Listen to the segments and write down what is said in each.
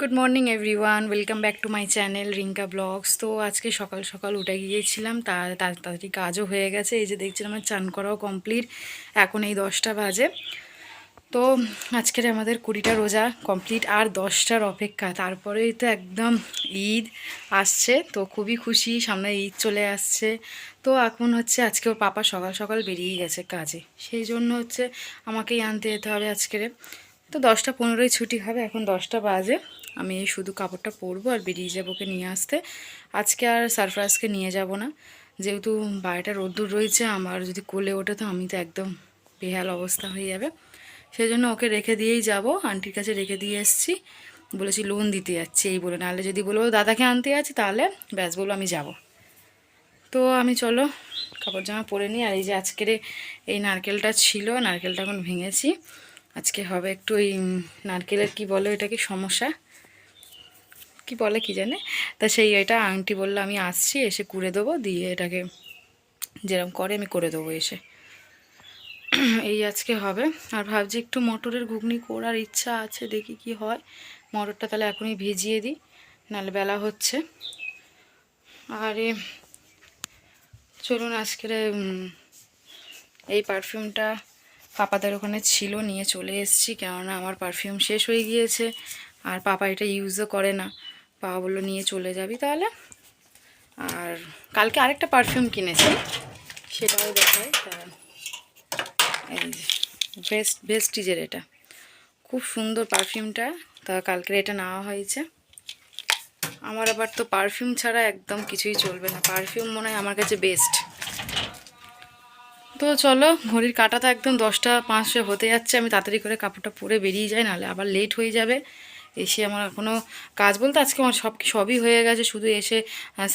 Good morning everyone welcome back to my channel Rinka vlogs তো আজকে সকাল সকাল উঠে গিয়েছিলাম। তার, তাড়াতাড়ি কাজও হয়ে গেছে। এই যে দেখছিলাম আমার চান করাও কমপ্লিট এখন এই দশটা বাজে। তো আজকের আমাদের কুড়িটা রোজা কমপ্লিট আর দশটার অপেক্ষা। তারপরেই তো একদম ঈদ আসছে। তো খুবই খুশি, সামনে ঈদ চলে আসছে। তো এখন হচ্ছে আজকে ওর পাপা সকাল সকাল বেরিয়ে গেছে কাজে। সেই জন্য হচ্ছে আমাকেই আনতে যেতে হবে আজকের। তো দশটা পনেরোই ছুটি হবে, এখন দশটা বাজে। আমি এই শুধু কাপড়টা পরবো আর বেরিয়ে যাব ওকে নিয়ে আসতে। আজকে আর সারফরাজকে নিয়ে যাব না। যেহেতু বাড়িটা রোদ্দুর রয়েছে, আমার যদি কোলে ওঠে তো আমি তো একদম বেহাল অবস্থা হয়ে যাবে। সেই জন্য ওকে রেখে দিয়েই যাব, আন্টির কাছে রেখে দিয়ে এসেছি। বলেছি লোন দিতে যাচ্ছি, এই বলে। নাহলে যদি বলব, দাদাকে আনতে যাচ্ছি তাহলে ব্যাস, বলব আমি যাব। তো আমি চলো, কাপড় জামা পরে নিই। আর এই যে আজকের এই নারকেলটা ছিল, নারকেলটা এখন ভেঙেছি। আজকে হবে একটু ওই নারকেলের কি বলে এটাকে সমস্যা? কি বলে কি জানে? তা সেই এটা আংটি বলল, আমি আসছি, এসে কুড়ে দেবো, দিয়ে এটাকে যেরকম করে আমি করে দেবো এসে। এই আজকে হবে। আর ভাবছি একটু মটরের ঘুগনি করার ইচ্ছা আছে, দেখি কি হয়। মটরটা তাহলে এখনই ভিজিয়ে দিই, নাহলে বেলা হচ্ছে। আর, চলুন আজকের এই পারফিউমটা পাপাদের ওখানে ছিল, নিয়ে চলে এসেছি, কেননা আমার পারফিউম শেষ হয়ে গিয়েছে। আর পাপা এটা ইউজও করে না। পাপা বলল, নিয়ে চলে যাবি তাহলে। আর কালকে আরেকটা পারফিউম কিনেছি, সেটাও দেখায় বেস্ট বেস্টিজের এটা। খুব সুন্দর পারফিউমটা তা কালকে এটা নেওয়া হয়েছে। আমার আবার তো পারফিউম ছাড়া একদম কিছুই চলবে না। পারফিউম মনে হয় আমার কাছে বেস্ট তো চলো, ঘড়ির কাটা তো একদম দশটা পাঁচশো হতে যাচ্ছে, আমি তাড়াতাড়ি করে কাপড়টা পরে বেরিয়ে যাই, নাহলে আবার লেট হয়ে যাবে। এসে আমার এখনও কাজ বলতে আজকে আমার সব সবই হয়ে গেছে, শুধু এসে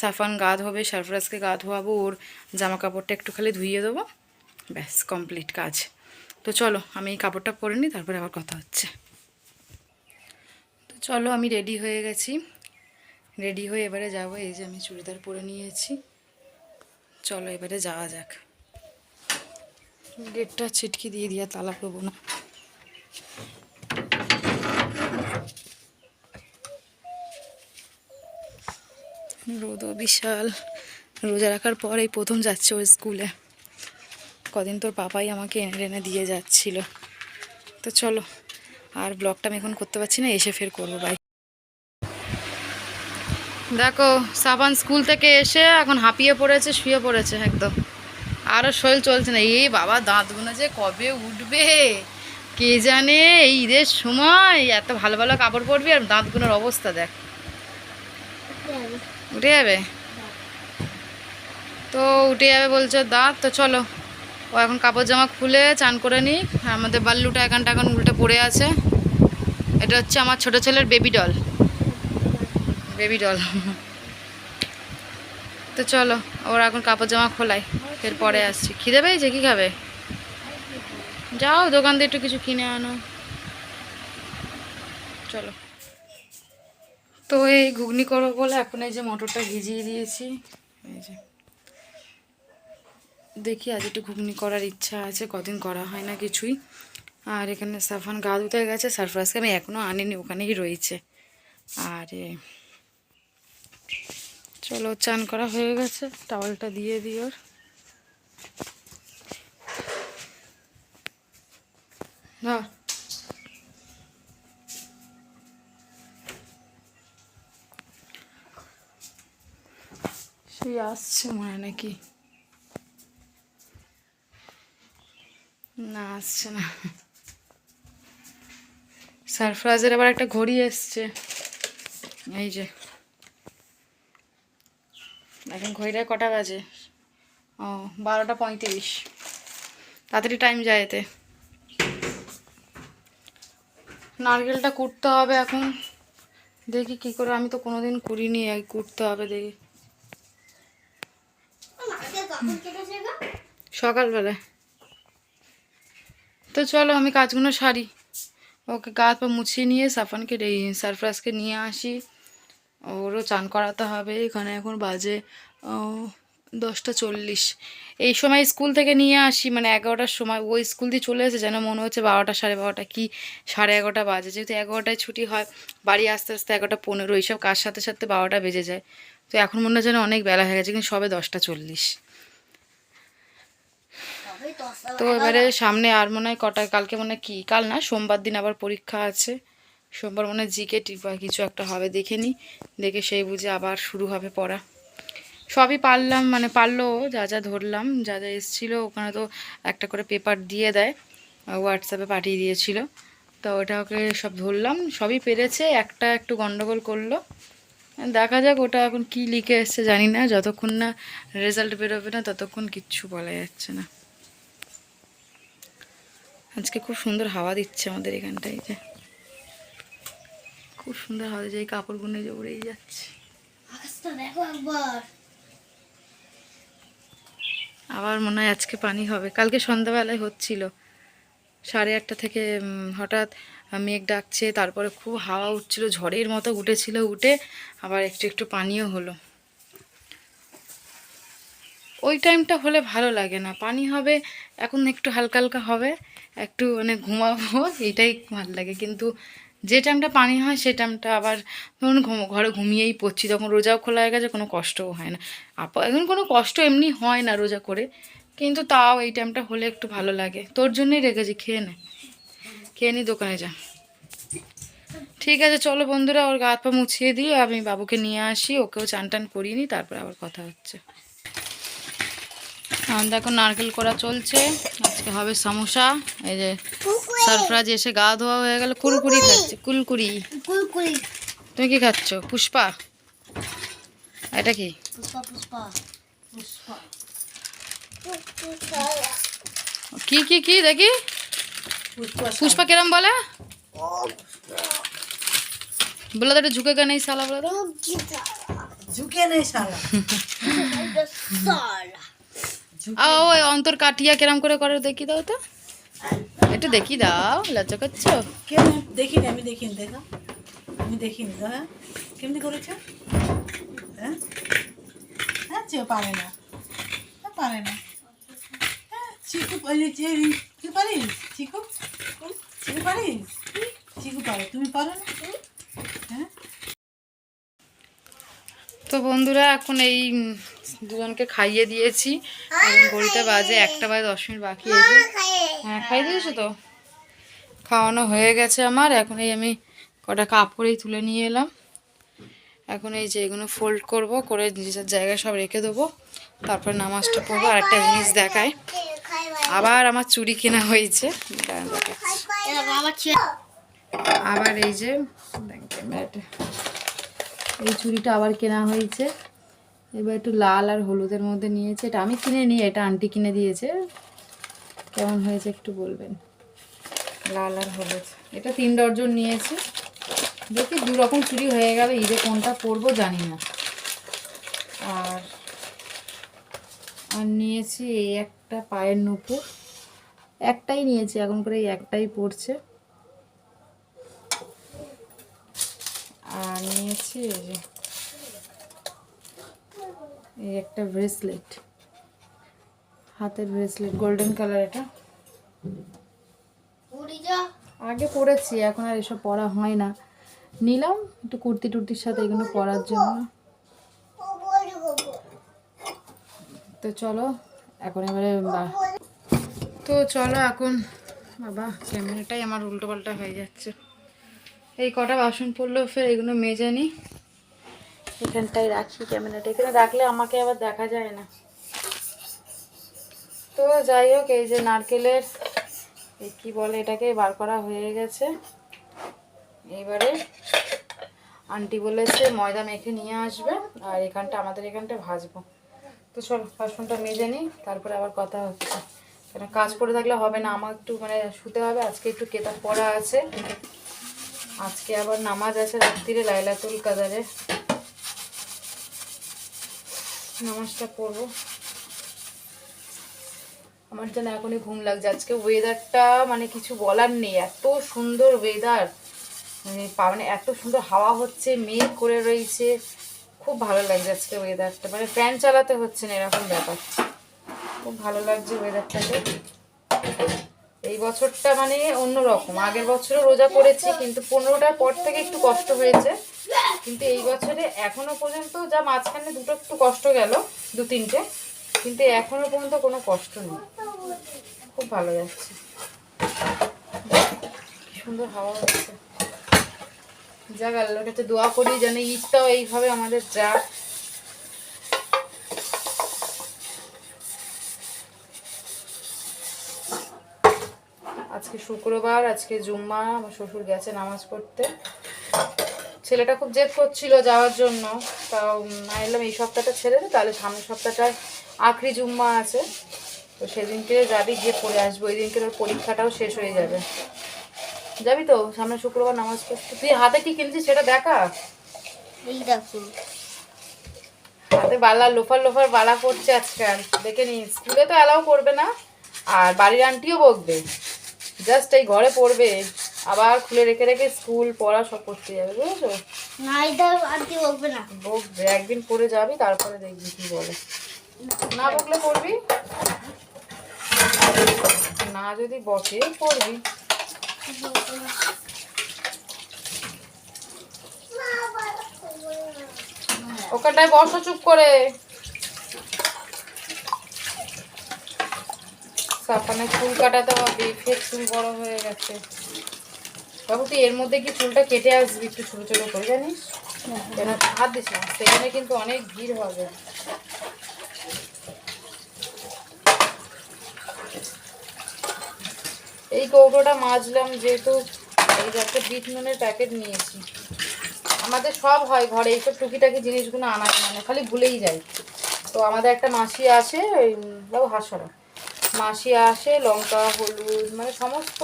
সাফান গা ধোবে সারফরাজকে গা ধোয়াবো, ওর জামা কাপড়টা একটু খালি ধুইয়ে দেবো। ব্যাস কমপ্লিট কাজ। তো চলো, আমি এই কাপড়টা পরে নিই, তারপরে আবার কথা হচ্ছে। তো চলো, আমি রেডি হয়ে গেছি। রেডি হয়ে এবারে যাব, এই যে আমি চুড়িদার পরে নিয়েছি। চলো, এবারে যাওয়া যাক। গেটটা ছিটকি দিয়ে দিয়া তালা করব না। রোদও বিশাল রোজা রাখার পর এই প্রথম যাচ্ছে ও স্কুলে। কদিন তোর পাপাই আমাকে এনে এনে দিয়ে যাচ্ছিল। তো চলো, আর ব্লগটা আমি এখন করতে পারছি না, এসে ফের করব বাই দেখো, সাবান স্কুল থেকে এসে এখন হাঁপিয়ে পড়েছে, শুয়ে পড়েছে একদম। আরও শরীর চলছে না। এই বাবা, দাঁতগুলো যে কবে উঠবে? কে জানে? এই ঈদের সময় এত ভালো ভালো কাপড় পরবি আর দাঁতগুলোর অবস্থা দেখ। উঠে যাবে? তো উঠে যাবে বলছো দাঁত। তো চলো, ও এখন কাপড় জামা খুলে চান করে আর আমাদের বাল্লুটা এখানটা এখন উল্টে পড়ে আছে। এটা হচ্ছে আমার ছোট ছেলের বেবি ডল বেবি ডল তো চলো, ওর এখন কাপড় জামা খোলাই এর পরে আসছি। খিদে পেয়েছে? কী খাবে? যাও দোকান দিয়ে একটু কিছু কিনে আনো। চলো। তো এই ঘুগনি করব বলে এখন এই যে মটরটা ভিজিয়ে দিয়েছি। এই যে। দেখি, আজ একটু ঘুগনি করার ইচ্ছা আছে, কদিন করা হয় না কিছুই। আর এখানে সাফান গা ধুতে গেছে সারফরাজকে আমি এখনও আনিনি, ওখানেই রয়েছে। আর চলো, চান করা হয়ে গেছে। টাওয়ালটা দিয়ে দিই ওর। না সেই আসছে মনে নাকি? না, আসছে না। সারফরাজের আবার একটা ঘড়ি এসছে। এই যে। এখন ঘড়িটা কটা বাজে? ও, বারোটা পঁয়ত্রিশ। তাড়াতাড়ি টাইম যায় এতে। নারকেলটা কুটতে হবে এখন। দেখি কি করে, আমি তো কোনোদিন এই কুটতে হবে দেখি। সকালবেলায় তো চলো, আমি কাজগুলো সারি। ওকে গা পা মুছিয়ে নিয়ে সাফানকে রে সারফরাজকে নিয়ে আসি। ওরও চান করাতে হবে। এখানে এখন বাজে দশটা চল্লিশ। এই সময় স্কুল থেকে নিয়ে আসি মানে এগারোটার সময়। ওই স্কুল দিয়ে চলে এসে যেন মনে হচ্ছে বারোটা সাড়ে বারোটা কি, সাড়ে এগারোটা বাজে। যেহেতু এগারোটায় ছুটি হয়, বাড়ি আস্তে আস্তে এগারোটা পনেরো, এইসব কাজ সাথে সাথে বারোটা বেজে যায়। তো এখন মনে হয় যেন অনেক বেলা হয়ে গেছে, কিন্তু সবে দশটা চল্লিশ। তো এবারে সামনে আর মনে হয় কটা, কালকে মনে হয় কি? কাল না, সোমবার দিন আবার পরীক্ষা আছে। সোমবার মনে জিকে টি বা কিছু একটা হবে দেখে নি। দেখে সেই বুঝে আবার শুরু হবে পড়া। সবই পারলাম মানে পারল যা যা ধরলাম, যা যা এসেছিল, ওখানে তো একটা করে পেপার দিয়ে দেয় হোয়াটসঅ্যাপে পাঠিয়ে দিয়েছিল। তো ওটা ওকে সব ধরলাম, সবই পেরেছে, একটা একটু গন্ডগোল করল। দেখা যাক ওটা এখন কি লিখে এসছে, জানি না, যতক্ষণ না রেজাল্ট বেরোবে না, ততক্ষণ কিচ্ছু বলা যাচ্ছে না। আজকে খুব সুন্দর হাওয়া দিচ্ছে আমাদের এখানটায় যে। খুব সুন্দর দিচ্ছে এই কাপড়গুলো যে উড়েই যাচ্ছে। আকাশটা দেখো একবার। আবার মনে হয় আজকে পানি হবে। কালকে সন্ধ্যাবেলায় হচ্ছিল। সাড়ে আটটা থেকে হঠাৎ মেঘ ডাকছে তারপরে খুব হাওয়া উঠছিল ঝড়ের মতো উঠেছিল উঠে আবার একটু একটু পানিও হলো। ওই টাইমটা হলে ভালো লাগে না। পানি হবে এখন একটু হালকা হালকা হবে একটু মানে ঘুমাবো এটাই ভালো লাগে। কিন্তু যে টাইমটা পানি হয় সেই টাইমটা আবার ধরুন ঘরে ঘুমিয়েই পড়ছি, তখন রোজাও খোলা হয়ে গেছে, কোনো কষ্টও হয় না। আপা, এখন কোনো কষ্ট এমনি হয় না রোজা করে, কিন্তু তাও এই টাইমটা হলে একটু ভালো লাগে। তোর জন্যই রেখেছি, খেয়ে নে। খেয়ে নি, দোকানে যা। ঠিক আছে, চলো বন্ধুরা, ওর গা হাত পা মুছিয়ে দিয়ে আমি বাবুকে নিয়ে আসি, ওকেও চান টান করিয়ে নিই, তারপরে আবার কথা হচ্ছে। এখন নারকেল করা চলছে। আজকে হবে সমোসা। এই যে সারফরাজ এসে গা ধোয়া হয়ে গেল। কুলকুড়ি খাচ্ছে কুলকুলি তুমি কি খাচ্ছ? পুষ্পা? এটা কি? কি কি কি দেখি। পুষ্পা কিরম বলে? বলে তো ঝুঁকে কেন সালা বলে তো ঝুঁকে নেই আ, ওই অন্তর কাটিয়া কিরম করে করে দেখি দাও তো। একটু দেখি দাও লজ্জা করছ? কেন দেখিনি আমি দেখিনি দেখো আমি দেখিনি তো হ্যাঁ? কেমনি করেছে? হ্যাঁ? হ্যাঁ চেয়ে পারে না। হ্যাঁ পারে না। হ্যাঁ চিকু পারি- তুই পারিস চিকু? চিকু? পারিস চিকু পারে? তুমি পারো না? হ্যাঁ? তো বন্ধুরা এখন এই দুজনকে খাইয়ে দিয়েছি। এখন ঘড়িতে বাজে একটা বাজে দশ মিনিট বাকি আছে হ্যাঁ খাইয়ে দিয়েছ তো? খাওয়ানো হয়ে গেছে আমার। এখন এই আমি কটা কাপড়েই তুলে নিয়ে এলাম। এখন এই যে এগুলো ফোল্ড করব, করে নিজের জায়গায় সব রেখে দেবো। তারপর নামাজটা পড়ব। আর একটা জিনিস দেখায় আবার আমার চুড়ি কেনা হয়েছে। আবার এই যে এই চুড়িটা আবার কেনা হয়েছে। এবার একটু লাল আর হলুদের মধ্যে নিয়েছে। এটা আমি কিনে নিই, এটা আন্টি কিনে দিয়েছে। কেমন হয়েছে একটু বলবেন? লাল আর হলুদ। এটা তিন ডর্জন নিয়েছি। দেখি দু রকম চুড়ি হয়ে গেল, ঈদে কোনটা পরবো জানি না। আর আর নিয়েছি এই একটা পায়ের নুপুর। একটাই নিয়েছি, এখন করে এই একটাই পড়ছে আর নিয়েছি এই যে এই একটা ব্রেসলেট হাতের ব্রেসলেট গোল্ডেন কালার এটা। আগে পরেছি এখন আর এসব পরা হয় না। নিলাম একটু কুর্তি টুর্তির সাথে এগুলো পরার জন্য। তো চলো এখন এবারে তো চলো এখন। বাবা ক্যামেরাটাই আমার উল্টো পাল্টা হয়ে যাচ্ছে। এই কটা বাসন পড়ল ফের এগুলো মেজে নিই এখানটায় রাখি ক্যামেরাটা। এখানে রাখলে আমাকে আবার দেখা যায় না। তো যাই হোক, এই যে নারকেলের কি বলে এটাকে, বার করা হয়ে গেছে। এবারে আন্টি বলেছে ময়দা মেখে নিয়ে আসবে আর এখানটা, আমাদের এখানটা ভাজবো। তো চলো, বাসনটা মেজে নিই, তারপরে আবার কথা হচ্ছে। কেন, কাজ করে থাকলে হবে না, আমার একটু মানে শুতে হবে, আজকে একটু কেতাব পড়া আছে। আজকে আবার নামাজ আছে রাত্রিরে লাইলাতুল কাদারে। নামাজটা পড়ব। আমার যেন এখনই ঘুম লাগছে। আজকে ওয়েদারটা মানে কিছু বলার নেই। এত সুন্দর ওয়েদার মানে মানে এত সুন্দর হাওয়া হচ্ছে, মেঘ করে রয়েছে। খুব ভালো লাগছে আজকে ওয়েদারটা মানে ফ্যান চালাতে হচ্ছে না, এরকম ব্যাপার। খুব ভালো লাগছে ওয়েদারটাকে এই বছরটা মানে অন্যরকম। আগের বছরও রোজা করেছি কিন্তু পনেরোটার পর থেকে একটু কষ্ট হয়েছে। কিন্তু এই বছরে এখনও পর্যন্ত যা মাঝখানে দুটো একটু কষ্ট গেল, দু তিনটে, কিন্তু এখনও পর্যন্ত কোনো কষ্ট নেই। খুব ভালো যাচ্ছে। সুন্দর হাওয়া হচ্ছে। যাক, আল্লাহর কাছে দোয়া করি যেন ঈদটাও এইভাবে আমাদের যাক। আজকে শুক্রবার, আজকে জুম্মা, আমার শ্বশুর গেছে নামাজ পড়তে। ছেলেটা খুব জেদ করছিল যাওয়ার জন্য। তাও না এলাম এই সপ্তাহটা ছেড়ে দে তাহলে সামনের সপ্তাহটায় আখরি জুম্মা আছে। তো সেদিনকে যাবি গিয়ে পড়ে আসব। ওই দিনকে ওর পরীক্ষাটাও শেষ হয়ে যাবে। যাবি তো? সামনে শুক্রবার নামাজ পড়তে। তুই হাতে কি কিনছিস সেটা দেখা? এই দেখো। হাতে বালা লোফার লোফার বালা পড়ছে আজকাল দেখে নি স্কুলে তো অ্যালাউ করবে না আর বাড়ির আন্টিও বকবে। জাস্ট এই ঘরে পড়বে। আবার খুলে রেখে রেখে স্কুল পড়া সব করতে যাবে বুঝেছ? না এটা আন্টি বলবে না। বকবে একদিন পরে যাবি তারপরে দেখবি কি বলে। না বকলে পড়বি? না যদি বকে পড়বি। ওখানটায় বসো চুপ করে। সাপানে চুল কাটাতে হবে ফের চুল বড় হয়ে গেছে। বাবু, তুই এর মধ্যে কি চুলটা কেটে আসবি একটু ছোটো ছোটো করে, জানিস? কেন? হাত দিস না, সেখানে কিন্তু অনেক ভিড় হবে। এই কৌটোটা মাজলাম যেহেতু এই একটা বিট নুনের প্যাকেট নিয়েছি। আমাদের সব হয় ঘরে, এইসব টুকিটাকি জিনিসগুলো আনা মানে খালি ভুলেই যাই। তো আমাদের একটা মাসি আসে, ওই, বাবু হাসরা মাসি আসে, লঙ্কা, হলুদ মানে সমস্ত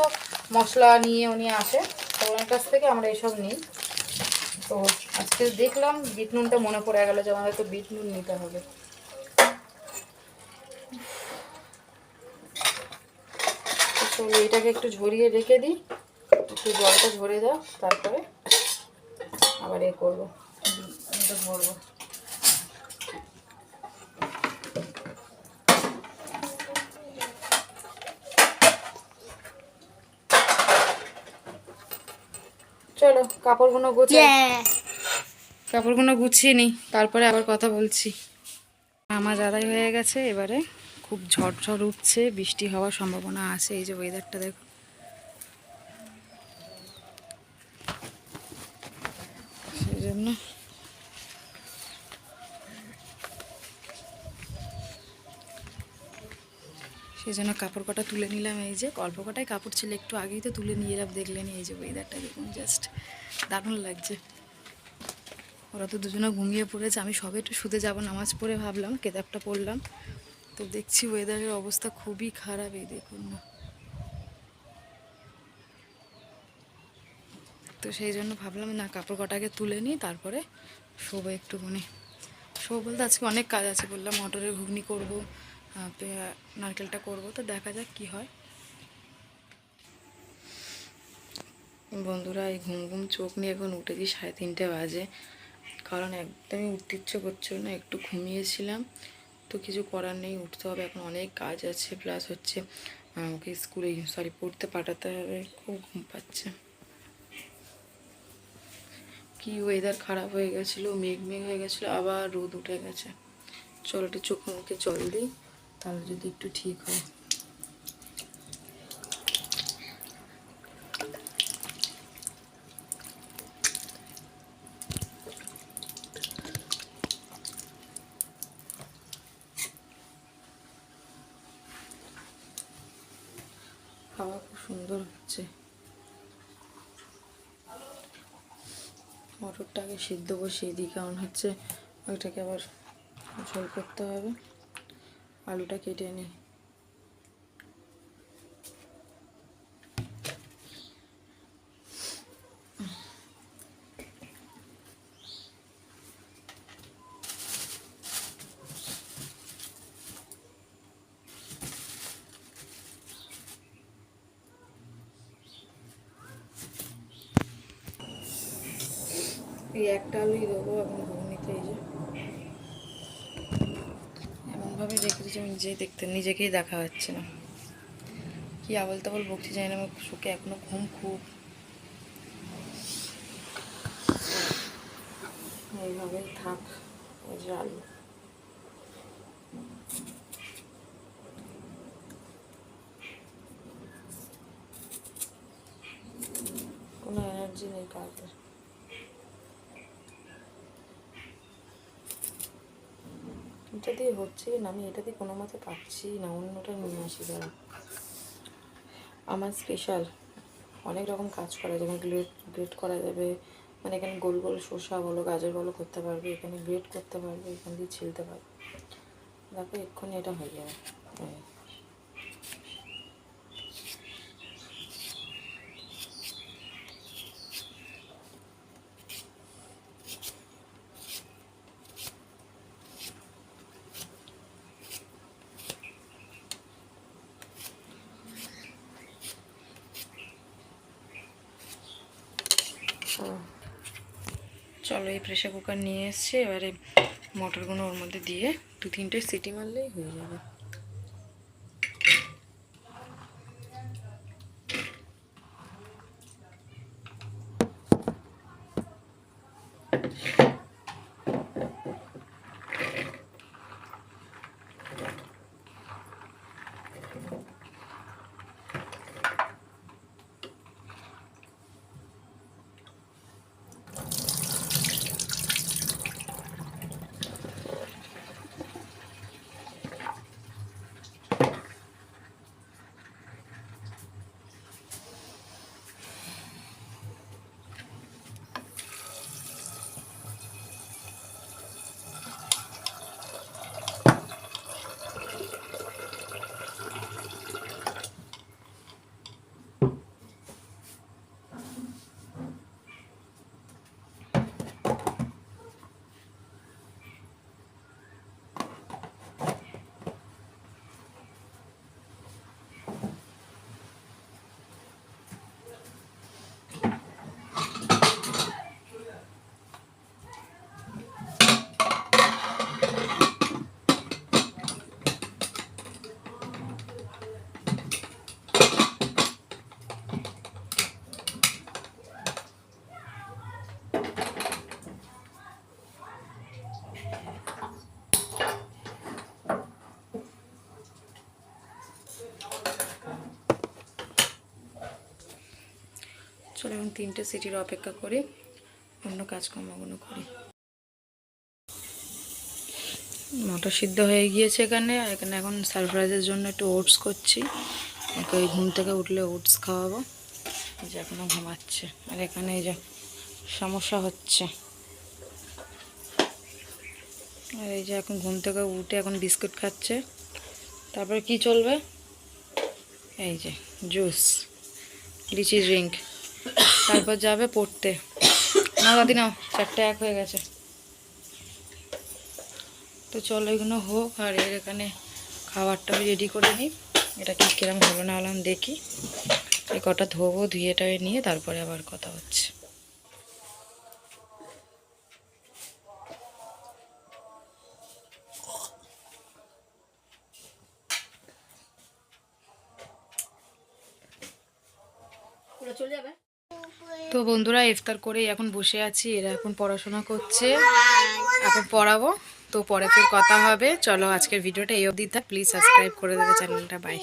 মশলা নিয়ে উনি আসে। তো ওনার কাছ থেকে আমরা এসব নিই। তো আজকে দেখলাম বিট নুনটা মনে পড়ে গেলো যে আমাদের তো বিট নুন নিতে হবে। তো এটাকে একটু ঝরিয়ে রেখে দিই। একটু জলটা ঝরে দাও তারপরে আবার এ করব। ভরবো। চলো কাপড়গুলো গোছাই। কাপড়গুলো গুছিয়ে নিই তারপরে আবার কথা বলছি। আমার আদায় হয়ে গেছে এবারে খুব ঝড় ঝড় উঠছে বৃষ্টি হওয়ার সম্ভাবনা আছে এই যে ওয়েদারটা দেখো সেই জন্য সেই জন্য কাপড় কটা তুলে নিলাম এই যে। অল্প কটাই কাপড় ছিল, একটু আগেই তো তুলে নিয়ে এলাম, দেখলেন এই যে ওয়েদারটা দেখুন জাস্ট দারুণ লাগছে। ওরা তো দুজনে ঘুমিয়ে পড়েছে, আমি সবে একটু শুতে যাব, নামাজ পড়ে ভাবলাম, কেতাবটা পড়লাম। তো দেখছি ওয়েদারের অবস্থা খুবই খারাপ, এই দেখুন না। তো সেই জন্য ভাবলাম, না, কাপড় কটাকে তুলে নিই, তারপরে শোবো একটুখানি। শোবো বলতে আজকে অনেক কাজ আছে বললাম, মটরের ঘুগনি করব নারকেলটা করব, তো দেখা যাক কি হয়। বন্ধুরা, এই ঘুম ঘুম চোখ নিয়ে এখন উঠেছি সাড়ে তিনটে বাজে। কারণ একদমই উঠতে ইচ্ছে করছিল না, একটু ঘুমিয়েছিলাম। তো কিছু করার নেই, উঠতে হবে, এখন অনেক কাজ আছে। প্লাস হচ্ছে আমাকে স্কুলে, সরি, পড়তে পাঠাতে হবে, খুব ঘুম পাচ্ছে। কি ওয়েদার খারাপ হয়ে গেছিল, মেঘ মেঘ হয়ে গেছিল, আবার রোদ উঠে গেছে। চলো, একটু চোখ মুখে জল দিই। তাহলে যদি একটু ঠিক হয়। হাওয়া খুব সুন্দর হচ্ছে। মটরটাকে সিদ্ধ বসিয়ে দিই, কারণ হচ্ছে ওইটাকে আবার ঝোল করতে হবে। আলুটা কেটে নিই এই একটা আলুই দেবো এখন ঘুগনিতে এই যে এমনভাবে রেখে আমি নিজেই দেখতে, নিজেকেই দেখা যাচ্ছে না। কি আবল তাবল বকছি জানি না, আমার চোখে এখনও ঘুম খুব। এইভাবেই থাক আলু কোনো এনার্জি নেই কাজের এটা দিয়ে হচ্ছে কি না, আমি এটা দিয়ে কোনো মতে পাচ্ছি না, অন্যটা নিয়ে আসি যারা আমার স্পেশাল অনেক রকম কাজ করা যাবে গ্রেট গ্রেড করা যাবে মানে এখানে গোল গোল শসা বলো, গাজর বলো করতে পারবে, এখানে গ্রেড করতে পারবে, এখান দিয়ে ছিলতে পারবে। দেখো, এক্ষুনি এটা হয়ে যাবে এই। চলো এই প্রেশার কুকার নিয়ে এসছে, এবারে মটরগুলো ওর মধ্যে দিয়ে দু তিনটে সিটি মারলেই হয়ে যাবে চলো এখন তিনটে সিটির অপেক্ষা করি অন্য কাজকর্মগুলো করি। মটর সিদ্ধ হয়ে গিয়েছে এখানে এখানে এখন সারপ্রাইজের জন্য একটু ওটস করছি। ওকে ওই ঘুম থেকে উঠলে ওটস খাওয়াবো। যে এখনও ঘুমাচ্ছে। আর এখানে এই যে সমস্যা হচ্ছে। আর এই যে এখন ঘুম থেকে উঠে এখন বিস্কুট খাচ্ছে। তারপরে কি চলবে? এই যে জুস লিচি ড্রিঙ্ক তারপর যাবে পড়তে। না দাদি, নাও, চারটে এক হয়ে গেছে। তো চলো এগুলো হোক, আর এর এখানে খাবারটাও রেডি করে নিই। এটা কি কিরম হলো না হলাম দেখি। এ কটা ধোবো, ধুয়েটায় নিয়ে তারপরে আবার কথা হচ্ছে। বন্ধুরা ইফতার করে এখন বসে আছি, এরা এখন পড়াশোনা করছে। এখন পড়াবো, তো পরে ফের কথা হবে। চলো আজকের ভিডিওটা এই অবধি। থাক প্লিজ সাবস্ক্রাইব করে দেবে চ্যানেলটা। বাই